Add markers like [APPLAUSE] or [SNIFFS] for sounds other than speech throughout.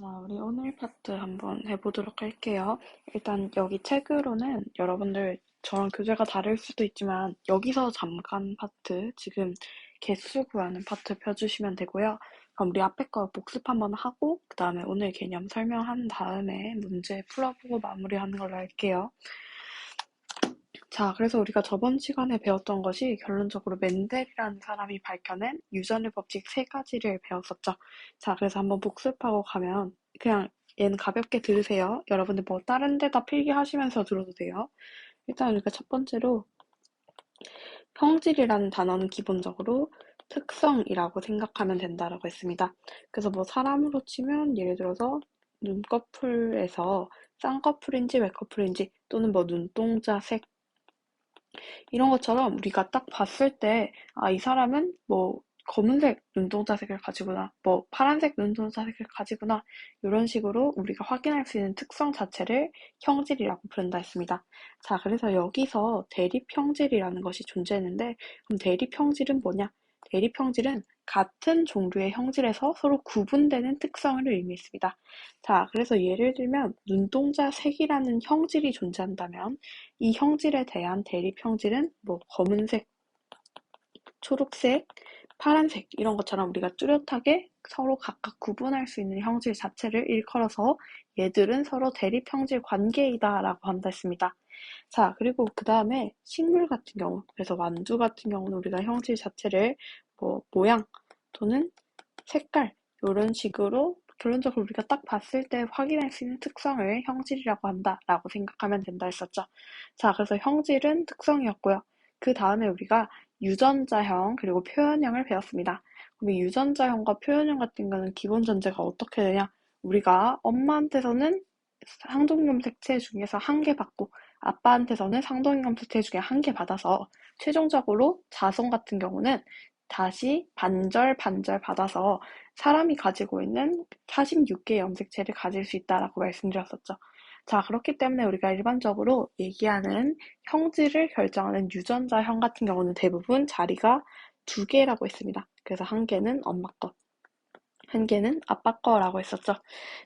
자, 우리 오늘 파트 한번 해보도록 할게요. 일단 여기 책으로는 여러분들 저랑 교재가 다를 수도 있지만 여기서 잠깐 파트, 지금 개수 구하는 파트 펴주시면 되고요. 그럼 우리 앞에 거 복습 한번 하고 그 다음에 오늘 개념 설명한 다음에 문제 풀어보고 마무리하는 걸로 할게요. 자, 그래서 우리가 저번 시간에 배웠던 것이 결론적으로 멘델이라는 사람이 밝혀낸 유전의 법칙 세 가지를 배웠었죠. 자, 그래서 한번 복습하고 가면 그냥 얘는 가볍게 들으세요. 여러분들 뭐 다른 데다 필기하시면서 들어도 돼요. 일단 우리가 첫 번째로 형질이라는 단어는 기본적으로 특성이라고 생각하면 된다라고 했습니다. 그래서 뭐 사람으로 치면 예를 들어서 눈꺼풀에서 쌍꺼풀인지 외꺼풀인지 또는 뭐 눈동자 색 이런 것처럼 우리가 딱 봤을 때, 아, 이 사람은 뭐 검은색 눈동자색을 가지구나, 뭐 파란색 눈동자색을 가지구나, 이런 식으로 우리가 확인할 수 있는 특성 자체를 형질이라고 부른다 했습니다. 자, 그래서 여기서 대립 형질이라는 것이 존재했는데, 그럼 대립 형질은 뭐냐? 대립 형질은 같은 종류의 형질에서 서로 구분되는 특성을 의미했습니다. 자, 그래서 예를 들면 눈동자 색이라는 형질이 존재한다면 이 형질에 대한 대립 형질은 뭐 검은색, 초록색, 파란색 이런 것처럼 우리가 뚜렷하게 서로 각각 구분할 수 있는 형질 자체를 일컬어서 얘들은 서로 대립 형질 관계이다 라고 한다 했습니다. 자, 그리고 그 다음에 식물 같은 경우, 그래서 완두 같은 경우는 우리가 형질 자체를 뭐 모양 또는 색깔 이런 식으로 결론적으로 우리가 딱 봤을 때 확인할 수 있는 특성을 형질이라고 한다라고 생각하면 된다 했었죠. 자, 그래서 형질은 특성이었고요. 그 다음에 우리가 유전자형 그리고 표현형을 배웠습니다. 그럼 유전자형과 표현형 같은 거는 기본 전제가 어떻게 되냐? 우리가 엄마한테서는 상동염 색체 중에서 한 개 받고 아빠한테서는 상동염 색체 중에 한 개 받아서 최종적으로 자손 같은 경우는 다시 반절 반절 받아서 사람이 가지고 있는 46개의 염색체를 가질 수 있다라고 말씀드렸었죠. 자, 그렇기 때문에 우리가 일반적으로 얘기하는 형질을 결정하는 유전자형 같은 경우는 대부분 자리가 두 개라고 했습니다. 그래서 한 개는 엄마 것, 한 개는 아빠 거라고 했었죠.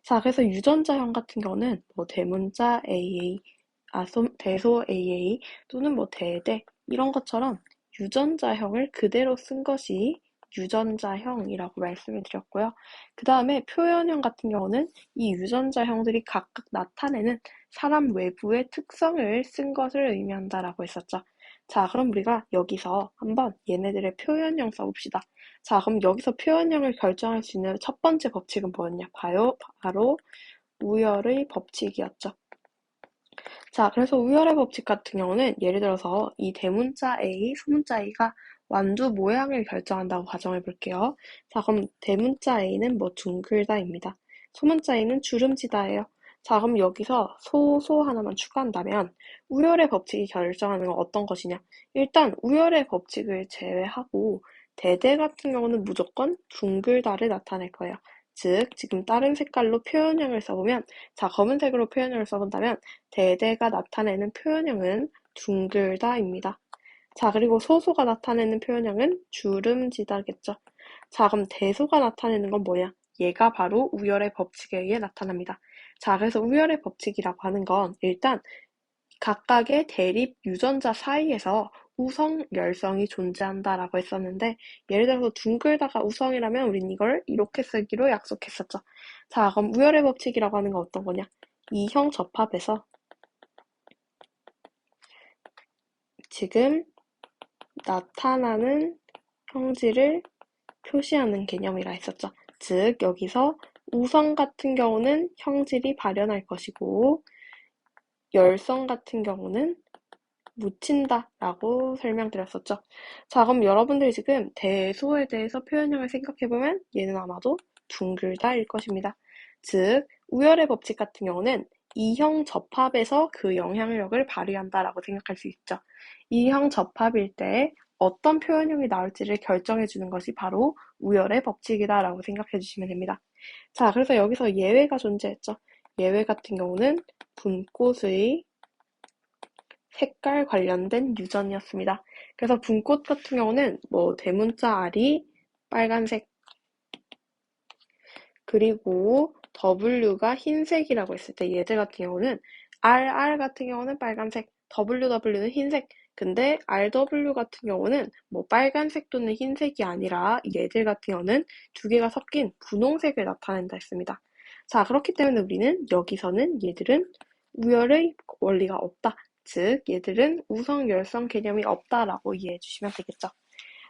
자, 그래서 유전자형 같은 경우는 뭐 대문자 AA, 아, 대소 AA 또는 뭐 대대 이런 것처럼 유전자형을 그대로 쓴 것이 유전자형이라고 말씀을 드렸고요. 그 다음에 표현형 같은 경우는 이 유전자형들이 각각 나타내는 사람 외부의 특성을 쓴 것을 의미한다라고 했었죠. 자, 그럼 우리가 여기서 한번 얘네들의 표현형 써봅시다. 자, 그럼 여기서 표현형을 결정할 수 있는 첫 번째 법칙은 뭐였냐? 바요, 바로 우열의 법칙이었죠. 자, 그래서 우열의 법칙 같은 경우는 예를 들어서 이 대문자 A, 소문자 A가 완두 모양을 결정한다고 가정해 볼게요. 자, 그럼 대문자 A는 뭐 둥글다입니다. 소문자 A는 주름지다예요. 자, 그럼 여기서 소, 소 하나만 추가한다면 우열의 법칙이 결정하는 건 어떤 것이냐? 일단 우열의 법칙을 제외하고 대대 같은 경우는 무조건 둥글다를 나타낼 거예요. 즉, 지금 다른 색깔로 표현형을 써보면, 자, 검은색으로 표현형을 써본다면, 대대가 나타내는 표현형은 둥글다입니다. 자, 그리고 소소가 나타내는 표현형은 주름지다겠죠. 자, 그럼 대소가 나타내는 건 뭐냐? 얘가 바로 우열의 법칙에 의해 나타납니다. 자, 그래서 우열의 법칙이라고 하는 건 일단 각각의 대립 유전자 사이에서 우성 열성이 존재한다라고 했었는데 예를 들어서 둥글다가 우성이라면 우린 이걸 이렇게 쓰기로 약속했었죠. 자, 그럼 우열의 법칙이라고 하는 건 어떤 거냐? 이형 접합에서 지금 나타나는 형질을 표시하는 개념이라 했었죠. 즉, 여기서 우성 같은 경우는 형질이 발현할 것이고, 열성 같은 경우는 묻힌다 라고 설명드렸었죠. 자, 그럼 여러분들이 지금 대소에 대해서 표현형을 생각해보면 얘는 아마도 둥글다일 것입니다. 즉, 우열의 법칙 같은 경우는 이형 접합에서 그 영향력을 발휘한다라고 생각할 수 있죠. 이형 접합일 때 어떤 표현형이 나올지를 결정해 주는 것이 바로 우열의 법칙이다라고 생각해 주시면 됩니다. 자, 그래서 여기서 예외가 존재했죠. 예외 같은 경우는 분꽃의 색깔 관련된 유전이었습니다. 그래서 분꽃 같은 경우는 뭐 대문자 알이 빨간색 그리고 W가 흰색이라고 했을 때 얘들 같은 경우는 RR 같은 경우는 빨간색, WW는 흰색. 근데 RW 같은 경우는 뭐 빨간색 또는 흰색이 아니라 얘들 같은 경우는 두 개가 섞인 분홍색을 나타낸다 했습니다. 자, 그렇기 때문에 우리는 여기서는 얘들은 우열의 원리가 없다. 즉, 얘들은 우성, 열성 개념이 없다라고 이해해 주시면 되겠죠.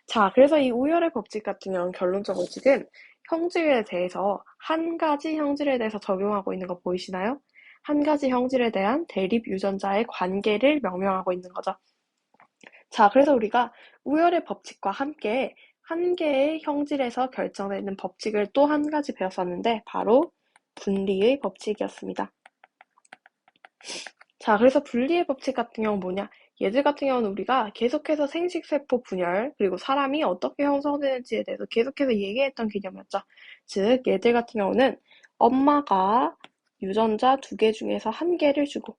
자, 그래서 이 우열의 법칙 같은 경우는 결론적으로 지금 형질에 대해서 한 가지 형질에 대해서 적용하고 있는 거 보이시나요? 한 가지 형질에 대한 대립 유전자의 관계를 명명하고 있는 거죠. 자, 그래서 우리가 우열의 법칙과 함께 한 개의 형질에서 결정되는 법칙을 또 한 가지 배웠었는데 바로 분리의 법칙이었습니다. 자, 그래서 분리의 법칙 같은 경우는 뭐냐? 얘들 같은 경우는 우리가 계속해서 생식세포 분열, 그리고 사람이 어떻게 형성되는지에 대해서 계속해서 얘기했던 개념이었죠. 즉, 얘들 같은 경우는 엄마가 유전자 두 개 중에서 한 개를 주고,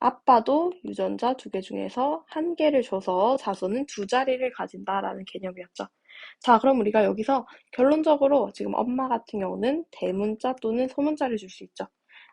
아빠도 유전자 두 개 중에서 한 개를 줘서 자손은 두 자리를 가진다라는 개념이었죠. 자, 그럼 우리가 여기서 결론적으로 지금 엄마 같은 경우는 대문자 또는 소문자를 줄 수 있죠.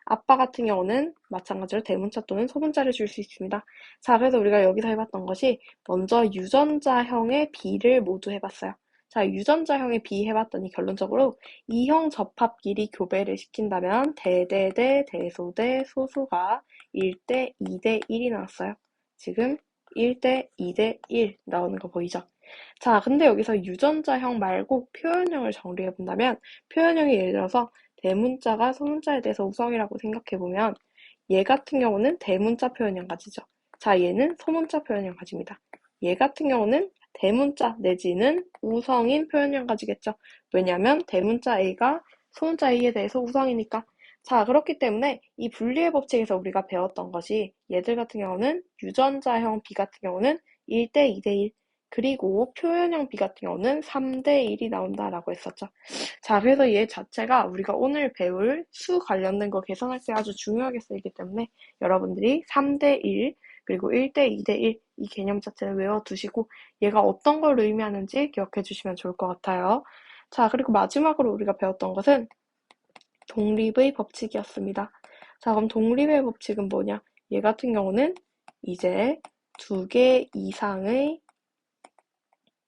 아빠 같은 경우는 마찬가지로 대문자 또는 소문자를 줄 수 있습니다. 자, 그래서 우리가 여기서 해봤던 것이 먼저 유전자형의 비를 모두 해봤어요. 자, 유전자형의 비 해봤더니 결론적으로 이형 접합끼리 교배를 시킨다면 대대대 대소대 소수가 1대 2대 1이 나왔어요. 지금 1대 2대 1 나오는 거 보이죠? 자, 근데 여기서 유전자형 말고 표현형을 정리해 본다면 표현형이 예를 들어서 대문자가 소문자에 대해서 우성이라고 생각해 보면 얘 같은 경우는 대문자 표현형 가지죠. 자, 얘는 소문자 표현형 가집니다. 얘 같은 경우는 대문자 내지는 우성인 표현형 가지겠죠. 왜냐하면 대문자 A가 소문자 A에 대해서 우성이니까. 자, 그렇기 때문에 이 분리의 법칙에서 우리가 배웠던 것이 얘들 같은 경우는 유전자형 B 같은 경우는 1대 2대 1, 그리고 표현형 B 같은 경우는 3대 1이 나온다라고 했었죠. 자, 그래서 얘 자체가 우리가 오늘 배울 수 관련된 거 계산할 때 아주 중요하게 쓰이기 때문에 여러분들이 3대 1, 그리고 1대 2대 1, 이 개념 자체를 외워두시고 얘가 어떤 걸 의미하는지 기억해 주시면 좋을 것 같아요. 자, 그리고 마지막으로 우리가 배웠던 것은 독립의 법칙이었습니다. 자, 그럼 독립의 법칙은 뭐냐? 얘 같은 경우는 이제 두 개 이상의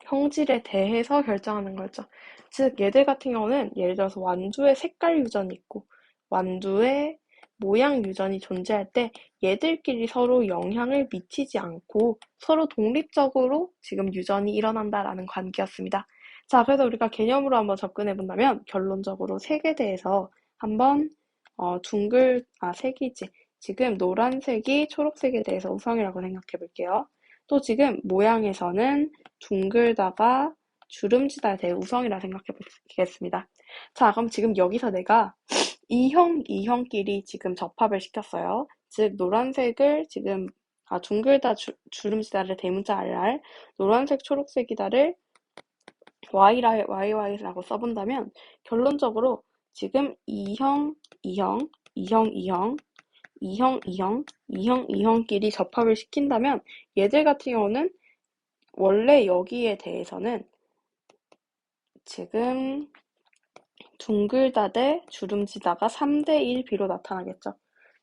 형질에 대해서 결정하는 거죠. 즉, 얘들 같은 경우는 예를 들어서 완두의 색깔 유전이 있고 완두의 모양 유전이 존재할 때 얘들끼리 서로 영향을 미치지 않고 서로 독립적으로 지금 유전이 일어난다라는 관계였습니다. 자, 그래서 우리가 개념으로 한번 접근해 본다면 결론적으로 색에 대해서 한번 어, 둥글, 아, 색이지. 지금 노란색이 초록색에 대해서 우성이라고 생각해 볼게요. 또 지금 모양에서는 둥글다가 주름지다에 대해 우성이라 생각해 보겠습니다. 자, 그럼 지금 여기서 내가 [SNIFFS] 이형, 이형끼리 지금 접합을 시켰어요. 즉, 노란색을 지금, 아, 둥글다 주, 주름지다를 대문자 RR, 노란색, 초록색이다를 YR, YY라고 써본다면, 결론적으로 지금 이형, 이형, 이형, 이형, 이형, 이형, 이형, 이형끼리 접합을 시킨다면 얘들 같은 경우는 원래 여기에 대해서는 지금 둥글다 대 주름지다가 3대 1 비로 나타나겠죠.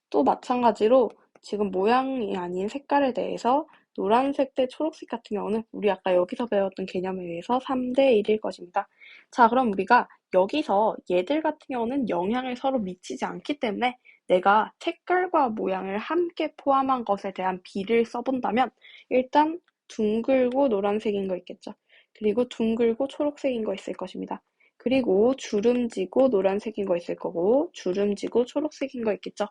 또 마찬가지로 지금 모양이 아닌 색깔에 대해서 노란색 대 초록색 같은 경우는 우리 아까 여기서 배웠던 개념에 의해서 3대 1일 것입니다. 자, 그럼 우리가 여기서 얘들 같은 경우는 영향을 서로 미치지 않기 때문에 내가 색깔과 모양을 함께 포함한 것에 대한 비를 써본다면 일단 둥글고 노란색인 거 있겠죠. 그리고 둥글고 초록색인 거 있을 것입니다. 그리고 주름지고 노란색인 거 있을 거고 주름지고 초록색인 거 있겠죠.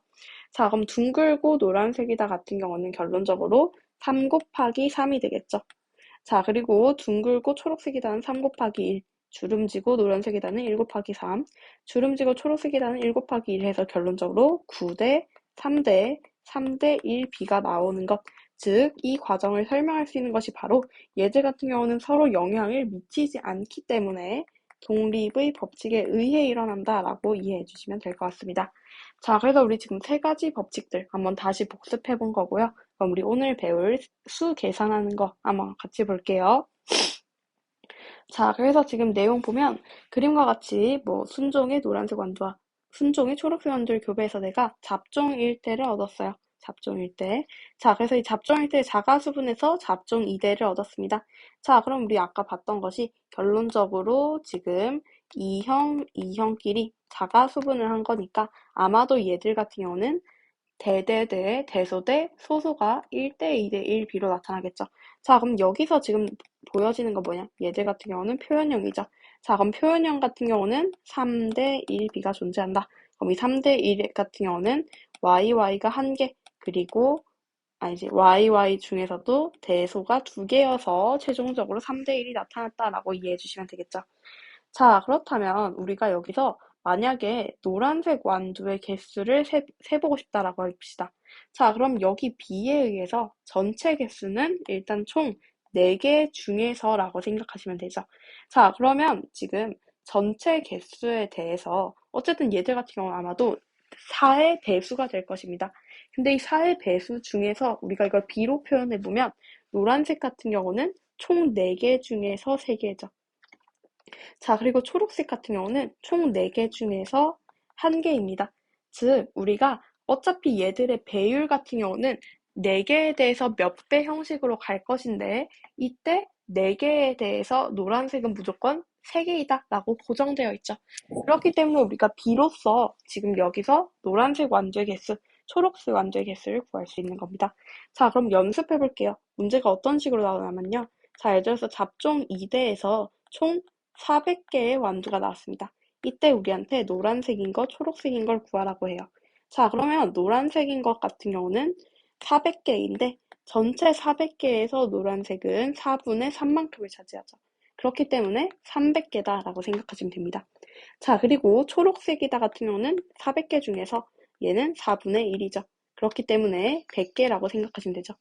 자, 그럼 둥글고 노란색이다 같은 경우는 결론적으로 3 곱하기 3이 되겠죠. 자, 그리고 둥글고 초록색이다는 3 곱하기 1, 주름지고 노란색이다는 1 곱하기 3, 주름지고 초록색이다는 1 곱하기 1 해서 결론적으로 9대 3대 3대 1b가 나오는 것. 즉, 이 과정을 설명할 수 있는 것이 바로 얘들 같은 경우는 서로 영향을 미치지 않기 때문에 독립의 법칙에 의해 일어난다라고 이해해 주시면 될 것 같습니다. 자, 그래서 우리 지금 세 가지 법칙들 한번 다시 복습해 본 거고요. 그럼 우리 오늘 배울 수 계산하는 거 한번 같이 볼게요. 자, 그래서 지금 내용 보면 그림과 같이 뭐 순종의 노란색 완두와 순종의 초록색 완두를 교배해서 내가 잡종 1대를 얻었어요. 잡종 1대. 자, 그래서 이 잡종 1대의 자가수분에서 잡종 2대를 얻었습니다. 자, 그럼 우리 아까 봤던 것이 결론적으로 지금 2형, 2형끼리 자가수분을 한 거니까 아마도 얘들 같은 경우는 대대대, 대소대, 소소가 1대 2대 1B로 나타나겠죠. 자, 그럼 여기서 지금 보여지는 거 뭐냐? 얘들 같은 경우는 표현형이죠. 자, 그럼 표현형 같은 경우는 3대 1B가 존재한다. 그럼 이 3대 1 같은 경우는 YY가 한 개, 그리고 아니지 YY 중에서도 대소가 두 개여서 최종적으로 3대 1이 나타났다라고 이해해 주시면 되겠죠. 자, 그렇다면 우리가 여기서 만약에 노란색 완두의 개수를 세, 세보고 싶다라고 해봅시다. 자, 그럼 여기 B에 의해서 전체 개수는 일단 총 4개 중에서라고 생각하시면 되죠. 자, 그러면 지금 전체 개수에 대해서 어쨌든 얘들 같은 경우는 아마도 4의 배수가 될 것입니다. 근데 이 4의 배수 중에서 우리가 이걸 B로 표현해 보면 노란색 같은 경우는 총 4개 중에서 3개죠. 자, 그리고 초록색 같은 경우는 총 4개 중에서 1개입니다. 즉, 우리가 어차피 얘들의 배율 같은 경우는 4개에 대해서 몇 배 형식으로 갈 것인데 이때 4개에 대해서 노란색은 무조건 3개이다 라고 고정되어 있죠. 그렇기 때문에 우리가 비로소 지금 여기서 노란색 완두의 개수, 초록색 완두의 개수를 구할 수 있는 겁니다. 자, 그럼 연습해 볼게요. 문제가 어떤 식으로 나오냐면요. 자, 예를 들어서 잡종 2대에서 총 400개의 완두가 나왔습니다. 이때 우리한테 노란색인 거, 초록색인 걸 구하라고 해요. 자, 그러면 노란색인 것 같은 경우는 400개인데 전체 400개에서 노란색은 4분의 3만큼을 차지하죠. 그렇기 때문에 300개다라고 생각하시면 됩니다. 자, 그리고 초록색이다 같은 경우는 400개 중에서 얘는 4분의 1이죠. 그렇기 때문에 100개라고 생각하시면 되죠.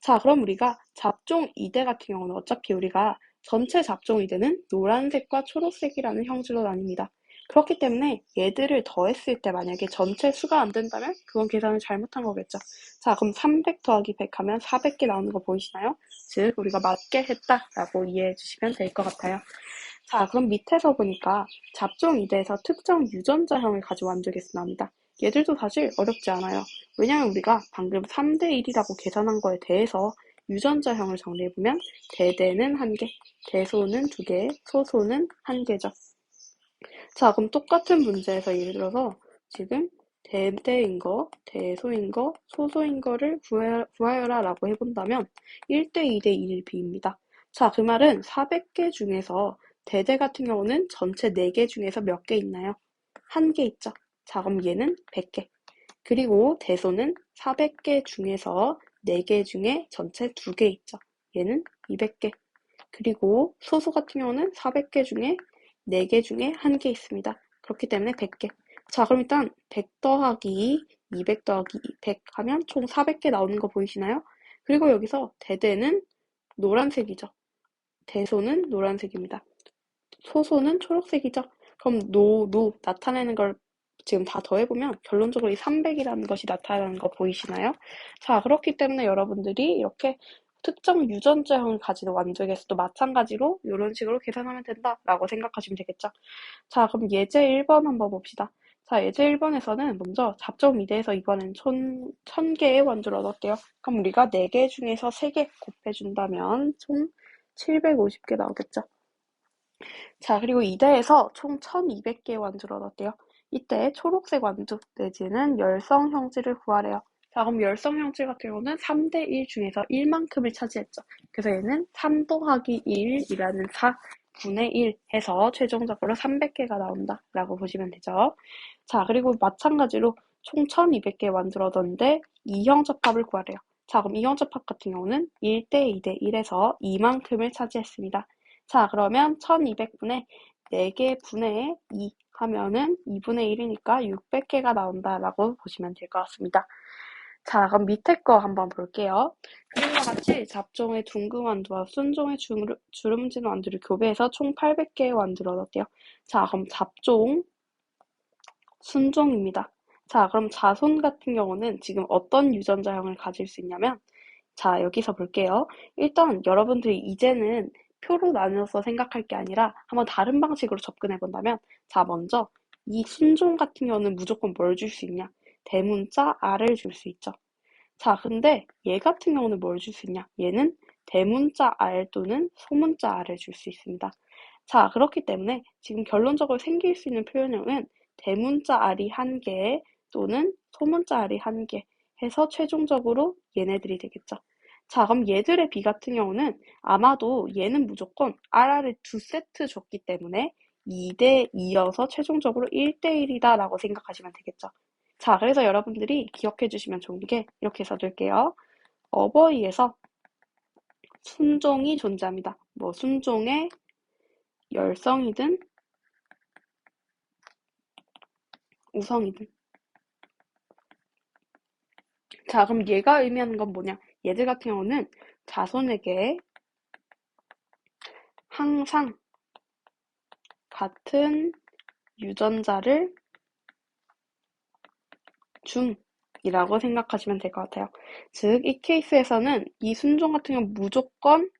자, 그럼 우리가 잡종 2대 같은 경우는 어차피 우리가 전체 잡종 2대는 노란색과 초록색이라는 형질로 나뉩니다. 그렇기 때문에 얘들을 더했을 때 만약에 전체 수가 안 된다면 그건 계산을 잘못한 거겠죠. 자, 그럼 300 더하기 100 하면 400개 나오는 거 보이시나요? 즉, 우리가 맞게 했다라고 이해해 주시면 될 것 같아요. 자, 그럼 밑에서 보니까 잡종 2대에서 특정 유전자형을 가지고 완두개수 나옵니다. 얘들도 사실 어렵지 않아요. 왜냐하면 우리가 방금 3대1이라고 계산한 거에 대해서 유전자형을 정리해보면 대대는 한 개, 대소는 두 개, 소소는 한 개죠. 자, 그럼 똑같은 문제에서 예를 들어서 지금 대대인 거, 대소인 거, 소소인 거를 구하여라 라고 해본다면 1대 2대 1B입니다. 자, 그 말은 400개 중에서 대대 같은 경우는 전체 4개 중에서 몇 개 있나요? 한 개 있죠. 자, 그럼 얘는 100개. 그리고 대소는 400개 중에서 4개 중에 전체 2개 있죠. 얘는 200개. 그리고 소소 같은 경우는 400개 중에 4개 중에 1개 있습니다. 그렇기 때문에 100개. 자, 그럼 일단 100 더하기 200 더하기 100 하면 총 400개 나오는 거 보이시나요? 그리고 여기서 대대는 노란색이죠. 대소는 노란색입니다. 소소는 초록색이죠. 그럼 노, 노 나타내는 걸 지금 다 더해보면 결론적으로 이 300이라는 것이 나타나는 거 보이시나요? 자, 그렇기 때문에 여러분들이 이렇게 특정 유전자형을 가지는 완두개수도 마찬가지로 이런 식으로 계산하면 된다라고 생각하시면 되겠죠. 자, 그럼 예제 1번 한번 봅시다. 자, 예제 1번에서는 먼저 잡종 2대에서 이번엔 1000, 1000개의 완두를 얻었대요. 그럼 우리가 4개 중에서 3개 곱해준다면 총 750개 나오겠죠. 자, 그리고 2대에서 총 1200개의 완두를 얻었대요. 이때 초록색 완두 내지는 열성 형질을 구하래요. 자, 그럼 열성 형질 같은 경우는 3대 1 중에서 1만큼을 차지했죠. 그래서 얘는 3 더하기 1이라는 4 분의 1 해서 최종적으로 300개가 나온다 라고 보시면 되죠. 자, 그리고 마찬가지로 총 1200개 만들어뒀는데 2형 접합을 구하래요. 자, 그럼 2형 접합 같은 경우는 1대 2대 1에서 2만큼을 차지했습니다. 자, 그러면 1200분의 4개 분의 2 하면은 2분의 1이니까 600개가 나온다라고 보시면 될 것 같습니다. 자, 그럼 밑에 거 한번 볼게요. 그림과 같이 잡종의 둥근 완두와 순종의 주름진 완두를 교배해서 총 800개의 완두를 얻었대요. 자, 그럼 잡종, 순종입니다. 자, 그럼 자손 같은 경우는 지금 어떤 유전자형을 가질 수 있냐면 자, 여기서 볼게요. 일단 여러분들이 이제는 표로 나눠서 생각할 게 아니라 한번 다른 방식으로 접근해 본다면 자, 먼저 이 순종 같은 경우는 무조건 뭘 줄 수 있냐? 대문자 R을 줄수 있죠. 자, 근데 얘 같은 경우는 뭘 줄 수 있냐? 얘는 대문자 R 또는 소문자 R을 줄 수 있습니다. 자, 그렇기 때문에 지금 결론적으로 생길 수 있는 표현형은 대문자 R이 한 개 또는 소문자 R이 한 개 해서 최종적으로 얘네들이 되겠죠. 자, 그럼 얘들의 비 같은 경우는 아마도 얘는 무조건 RR을 두 세트 줬기 때문에 2대 2여서 최종적으로 1대 1이다 라고 생각하시면 되겠죠. 자, 그래서 여러분들이 기억해 주시면 좋은 게 이렇게 써둘게요. 어버이에서 순종이 존재합니다. 뭐 순종의 열성이든 우성이든 자, 그럼 얘가 의미하는 건 뭐냐? 얘들 같은 경우는 자손에게 항상 같은 유전자를 줌이라고 생각하시면 될 것 같아요. 즉, 이 케이스에서는 이 순종 같은 경우 무조건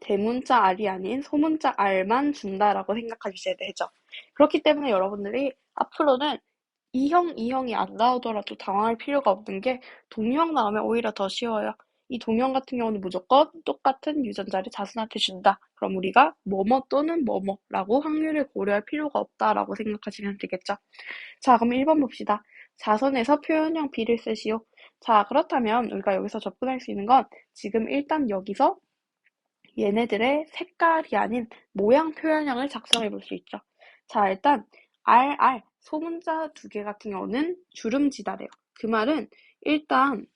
대문자 R이 아닌 소문자 R만 준다라고 생각하셔야 되죠. 그렇기 때문에 여러분들이 앞으로는 이형, 이형이 안 나오더라도 당황할 필요가 없는 게 동형 나오면 오히려 더 쉬워요. 이 동형 같은 경우는 무조건 똑같은 유전자를 자손한테 준다. 그럼 우리가 뭐뭐 또는 뭐뭐라고 확률을 고려할 필요가 없다라고 생각하시면 되겠죠. 자, 그럼 1번 봅시다. 자손에서 표현형 B를 쓰시오. 자, 그렇다면 우리가 여기서 접근할 수 있는 건 지금 일단 여기서 얘네들의 색깔이 아닌 모양 표현형을 작성해 볼 수 있죠. 자, 일단 RR 소문자 두 개 같은 경우는 주름지다래요. 그 말은 일단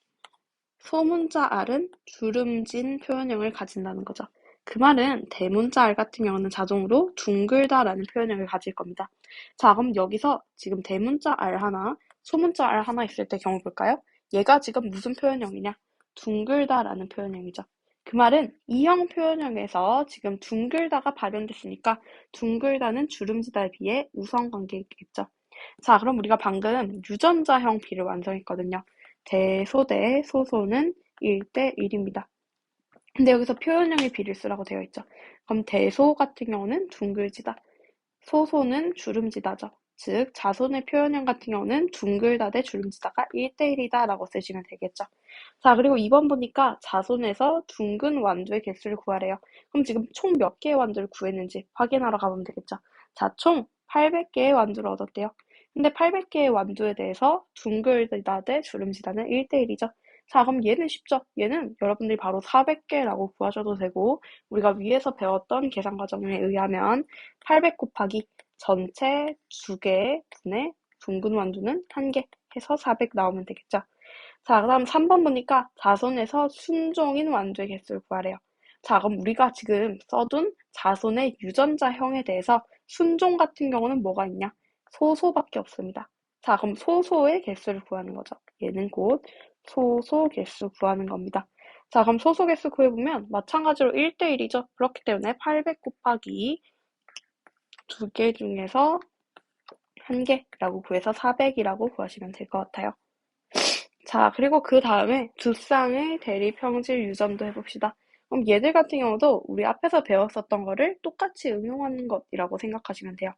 소문자 R은 주름진 표현형을 가진다는 거죠. 그 말은 대문자 R 같은 경우는 자동으로 둥글다라는 표현형을 가질 겁니다. 자, 그럼 여기서 지금 대문자 R 하나, 소문자 R 하나 있을 때 경우 볼까요? 얘가 지금 무슨 표현형이냐? 둥글다라는 표현형이죠. 그 말은 이형 표현형에서 지금 둥글다가 발현됐으니까 둥글다는 주름지다에 비해 우성관계겠죠. 자, 그럼 우리가 방금 유전자형 비를 완성했거든요. 대소대 소소는 1대 1입니다. 근데 여기서 표현형의 비를 쓰라고 되어 있죠. 그럼 대소 같은 경우는 둥글지다. 소소는 주름지다죠. 즉, 자손의 표현형 같은 경우는 둥글다 대 주름지다가 1대1이다 라고 쓰시면 되겠죠. 자, 그리고 2번 보니까 자손에서 둥근 완두의 개수를 구하래요. 그럼 지금 총 몇 개의 완두를 구했는지 확인하러 가보면 되겠죠. 자, 총 800개의 완두를 얻었대요. 근데 800개의 완두에 대해서 둥글다 대 주름지다는 1대1이죠. 자, 그럼 얘는 쉽죠? 얘는 여러분들이 바로 400개라고 구하셔도 되고, 우리가 위에서 배웠던 계산 과정에 의하면 800 곱하기 전체 2개 분의 둥근 완두는 1개 해서 400 나오면 되겠죠. 자, 그 다음 3번 보니까 자손에서 순종인 완두의 개수를 구하래요. 자, 그럼 우리가 지금 써둔 자손의 유전자형에 대해서 순종 같은 경우는 뭐가 있냐? 소소밖에 없습니다. 자, 그럼 소소의 개수를 구하는 거죠. 얘는 곧 소소 개수 구하는 겁니다. 자, 그럼 소소 개수 구해보면 마찬가지로 1대1이죠. 그렇기 때문에 800 곱하기 두 개 중에서 한 개라고 구해서 400이라고 구하시면 될 것 같아요. 자, 그리고 그 다음에 두 쌍의 대립형질 유전도 해봅시다. 그럼 얘들 같은 경우도 우리 앞에서 배웠었던 거를 똑같이 응용하는 것이라고 생각하시면 돼요.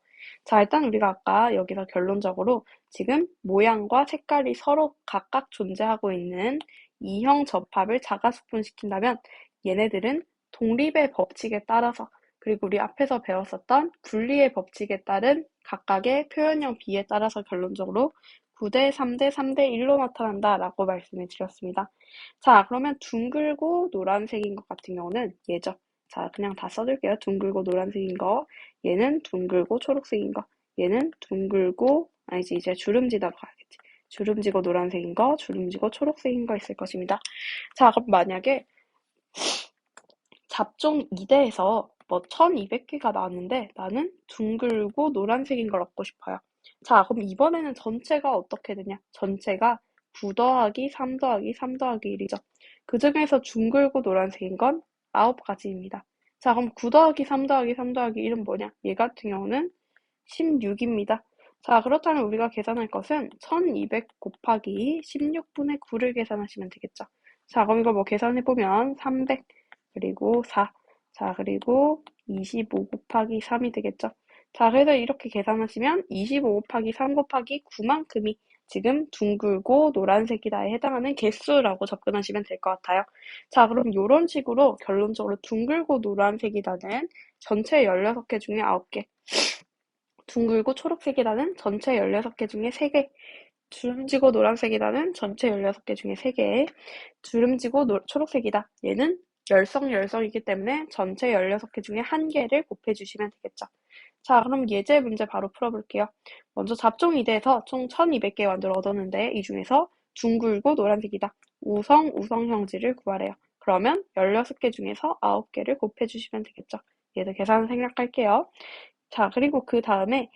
자, 일단 우리가 아까 여기서 결론적으로 지금 모양과 색깔이 서로 각각 존재하고 있는 이형 접합을 자가수분시킨다면 얘네들은 독립의 법칙에 따라서 그리고 우리 앞에서 배웠었던 분리의 법칙에 따른 각각의 표현형 비에 따라서 결론적으로 9대 3대 3대 1로 나타난다 라고 말씀을 드렸습니다. 자, 그러면 둥글고 노란색인 것 같은 경우는 얘죠. 자, 그냥 다 써둘게요. 둥글고 노란색인 거. 얘는 둥글고 초록색인 거. 얘는 둥글고, 아니지, 이제 주름지다로 가야겠지. 주름지고 노란색인 거, 주름지고 초록색인 거 있을 것입니다. 자, 그럼 만약에 잡종 2대에서 뭐 1200개가 나왔는데 나는 둥글고 노란색인 걸 얻고 싶어요. 자, 그럼 이번에는 전체가 어떻게 되냐? 전체가 9 더하기 3 더하기 3 더하기 1이죠. 그 중에서 둥글고 노란색인 건 9가지입니다. 자, 그럼 9 더하기 3 더하기 3 더하기 1은 뭐냐? 얘 같은 경우는 16입니다. 자, 그렇다면 우리가 계산할 것은 1200 곱하기 16분의 9를 계산하시면 되겠죠. 자, 그럼 이거 뭐 계산해보면 300 그리고 4 자, 그리고 25 곱하기 3이 되겠죠. 자, 그래서 이렇게 계산하시면 25 곱하기 3 곱하기 9만큼이 지금 둥글고 노란색이다에 해당하는 개수라고 접근하시면 될 것 같아요. 자, 그럼 이런 식으로 결론적으로 둥글고 노란색이다는 전체 16개 중에 9개, 둥글고 초록색이다는 전체 16개 중에 3개, 주름지고 노란색이다는 전체 16개 중에 3개, 주름지고 노, 초록색이다. 얘는 열성, 열성이기 때문에 전체 16개 중에 1개를 곱해주시면 되겠죠. 자, 그럼 예제 문제 바로 풀어볼게요. 먼저 잡종 이대에서 총 1200개의 완두를 얻었는데 이 중에서 둥글고 노란색이다. 우성, 우성 형질을 구하래요. 그러면 16개 중에서 9개를 곱해주시면 되겠죠. 얘도 계산 생략할게요. 자, 그리고 그 다음에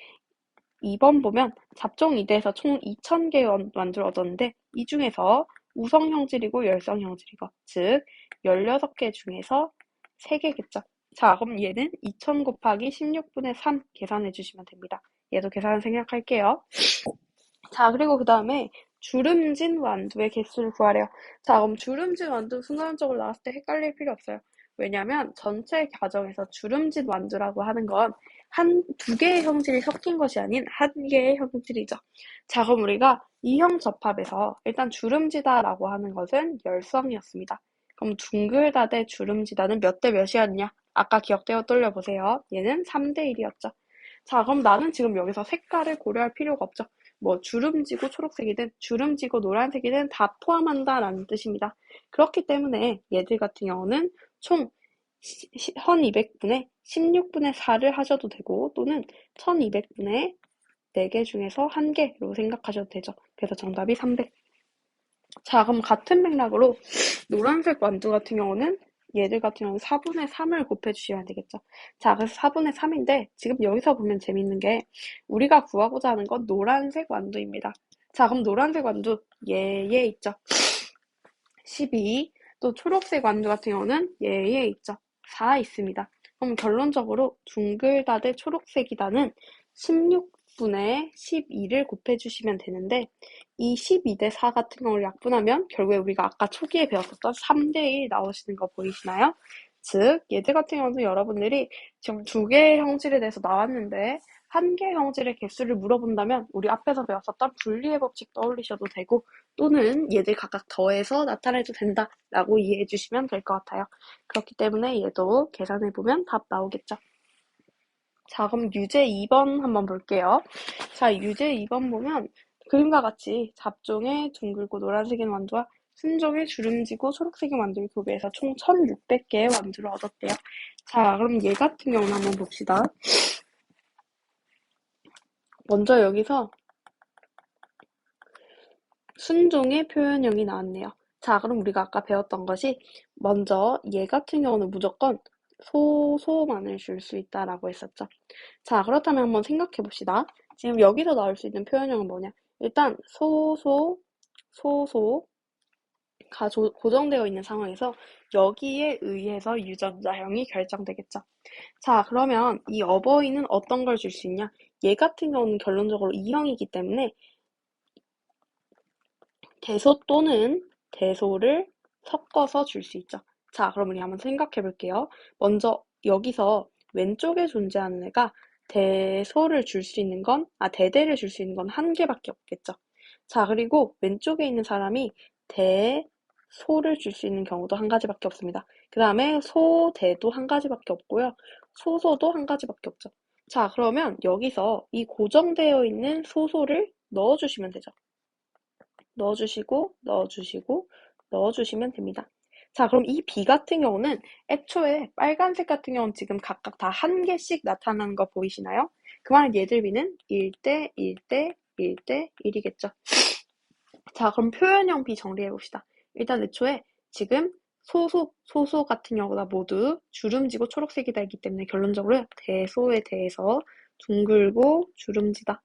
2번 보면 잡종 이대에서 총 2000개의 완두를 얻었는데 이 중에서 우성 형질이고 열성 형질이고 즉 16개 중에서 3개겠죠. 자, 그럼 얘는 2000 곱하기 16분의 3 계산해 주시면 됩니다. 얘도 계산 생략할게요. 자, 그리고 그 다음에 주름진 완두의 개수를 구하래요. 자, 그럼 주름진 완두 순간적으로 나왔을 때 헷갈릴 필요 없어요. 왜냐면 전체 과정에서 주름진 완두라고 하는 건 한, 두 개의 형질이 섞인 것이 아닌 한 개의 형질이죠. 자, 그럼 우리가 이형 접합에서 일단 주름지다라고 하는 것은 열성이었습니다. 그럼 둥글다 대 주름지다는 몇 대 몇이었냐? 아까 기억되어 돌려보세요. 얘는 3대 1이었죠. 자, 그럼 나는 지금 여기서 색깔을 고려할 필요가 없죠. 뭐 주름지고 초록색이든 주름지고 노란색이든 다 포함한다라는 뜻입니다. 그렇기 때문에 얘들 같은 경우는 총 1200분의 16분의 4를 하셔도 되고 또는 1200분의 4개 중에서 1개로 생각하셔도 되죠. 그래서 정답이 300. 자, 그럼 같은 맥락으로 노란색 완두 같은 경우는 얘들 같은 경우는 4분의 3을 곱해주시면 되겠죠. 자, 그래서 4분의 3인데 지금 여기서 보면 재밌는 게 우리가 구하고자 하는 건 노란색 완두입니다. 자, 그럼 노란색 완두 얘에 있죠. 12. 또 초록색 완두 같은 경우는 얘에 있죠. 4 있습니다. 그럼 결론적으로 둥글다 대 초록색이다는 16 분의 12를 곱해주시면 되는데 이 12 대 4 같은 경우를 약분하면 결국에 우리가 아까 초기에 배웠었던 3대 1 나오시는 거 보이시나요? 즉 얘들 같은 경우는 여러분들이 지금 두 개의 형질에 대해서 나왔는데 한 개의 형질의 개수를 물어본다면 우리 앞에서 배웠었던 분리의 법칙 떠올리셔도 되고 또는 얘들 각각 더해서 나타내도 된다라고 이해해 주시면 될 것 같아요. 그렇기 때문에 얘도 계산해 보면 답 나오겠죠. 자, 그럼 유제 2번 한번 볼게요. 자, 유제 2번 보면 그림과 같이 잡종의 둥글고 노란색인 완두와 순종의 주름지고 초록색인 완두를 교배해서 총 1600개의 완두를 얻었대요. 자, 그럼 얘 같은 경우는 한번 봅시다. 먼저 여기서 순종의 표현형이 나왔네요. 자, 그럼 우리가 아까 배웠던 것이 먼저 얘 같은 경우는 무조건 소소만을 줄 수 있다라고 했었죠. 자, 그렇다면 한번 생각해 봅시다. 지금 여기서 나올 수 있는 표현형은 뭐냐? 일단 소소, 소소가 조, 고정되어 있는 상황에서 여기에 의해서 유전자형이 결정되겠죠. 자, 그러면 이 어버이는 어떤 걸 줄 수 있냐? 얘 같은 경우는 결론적으로 2형이기 때문에 대소 또는 대소를 섞어서 줄 수 있죠. 자, 그럼 우리 한번 생각해 볼게요. 먼저 여기서 왼쪽에 존재하는 애가 대소를 줄 수 있는 건, 아, 대대를 줄 수 있는 건 한 개밖에 없겠죠. 자, 그리고 왼쪽에 있는 사람이 대 소를 줄 수 있는 경우도 한 가지밖에 없습니다. 그 다음에 소 대도 한 가지밖에 없고요. 소소도 한 가지밖에 없죠. 자, 그러면 여기서 이 고정되어 있는 소소를 넣어주시면 되죠. 넣어주시고, 넣어주시고, 넣어주시면 됩니다. 자, 그럼 이 B 같은 경우는 애초에 빨간색 같은 경우는 지금 각각 다 한 개씩 나타나는 거 보이시나요? 그 말은 얘들 B는 1대 1대 1대 1이겠죠. 자, 그럼 표현형 B 정리해 봅시다. 일단 애초에 지금 소소, 소소 같은 경우가 모두 주름지고 초록색이다 있기 때문에 결론적으로 대소에 대해서 둥글고 주름지다.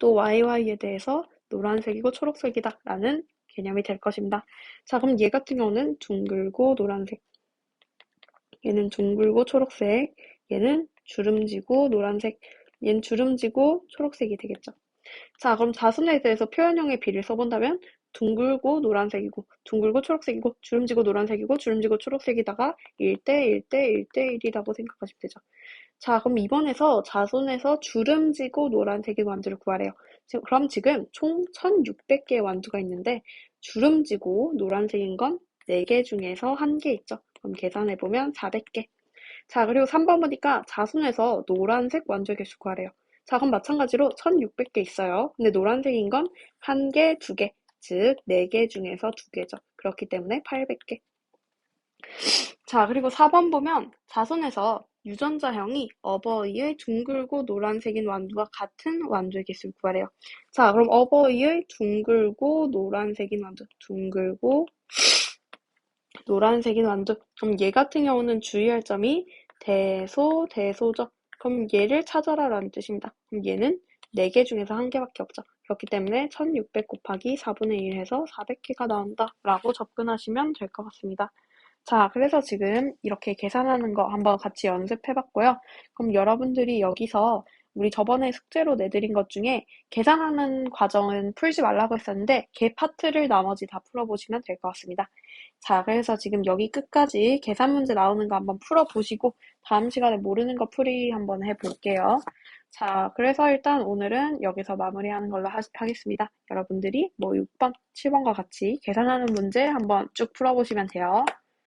또 YY에 대해서 노란색이고 초록색이다 라는 개념이 될 것입니다. 자, 그럼 얘 같은 경우는 둥글고 노란색. 얘는 둥글고 초록색. 얘는 주름지고 노란색. 얘는 주름지고 초록색이 되겠죠. 자, 그럼 자순에 대해서 표현형의 비를 써본다면 둥글고 노란색이고 둥글고 초록색이고 주름지고 노란색이고 주름지고 초록색이다가 1대 1대 1대 1이라고 생각하시면 되죠. 자, 그럼 이번에서 자손에서 주름지고 노란색인 완두를 구하래요. 그럼 지금 총 1600개의 완두가 있는데 주름지고 노란색인 건 4개 중에서 1개 있죠. 그럼 계산해보면 400개. 자, 그리고 3번 보니까 자손에서 노란색 완두의 개수 구하래요. 자, 그럼 마찬가지로 1600개 있어요. 근데 노란색인 건 1개, 2개, 즉 4개 중에서 2개죠. 그렇기 때문에 800개. 자, 그리고 4번 보면 자손에서 유전자형이 어버이의 둥글고 노란색인 완두와 같은 완두의 개수를 구하래요. 자, 그럼 어버이의 둥글고 노란색인 완두, 둥글고 노란색인 완두. 그럼 얘 같은 경우는 주의할 점이 대소, 대소죠. 그럼 얘를 찾아라라는 뜻입니다. 그럼 얘는 4개 중에서 1개밖에 없죠. 그렇기 때문에 1600 곱하기 4분의 1 해서 400개가 나온다 라고 접근하시면 될 것 같습니다. 자, 그래서 지금 이렇게 계산하는 거 한번 같이 연습해 봤고요. 그럼 여러분들이 여기서 우리 저번에 숙제로 내드린 것 중에 계산하는 과정은 풀지 말라고 했었는데 걔 파트를 나머지 다 풀어보시면 될 것 같습니다. 자, 그래서 지금 여기 끝까지 계산 문제 나오는 거 한번 풀어보시고 다음 시간에 모르는 거 풀이 한번 해볼게요. 자, 그래서 일단 오늘은 여기서 마무리하는 걸로 하, 하겠습니다. 여러분들이 뭐 6번, 7번과 같이 계산하는 문제 한번 쭉 풀어보시면 돼요.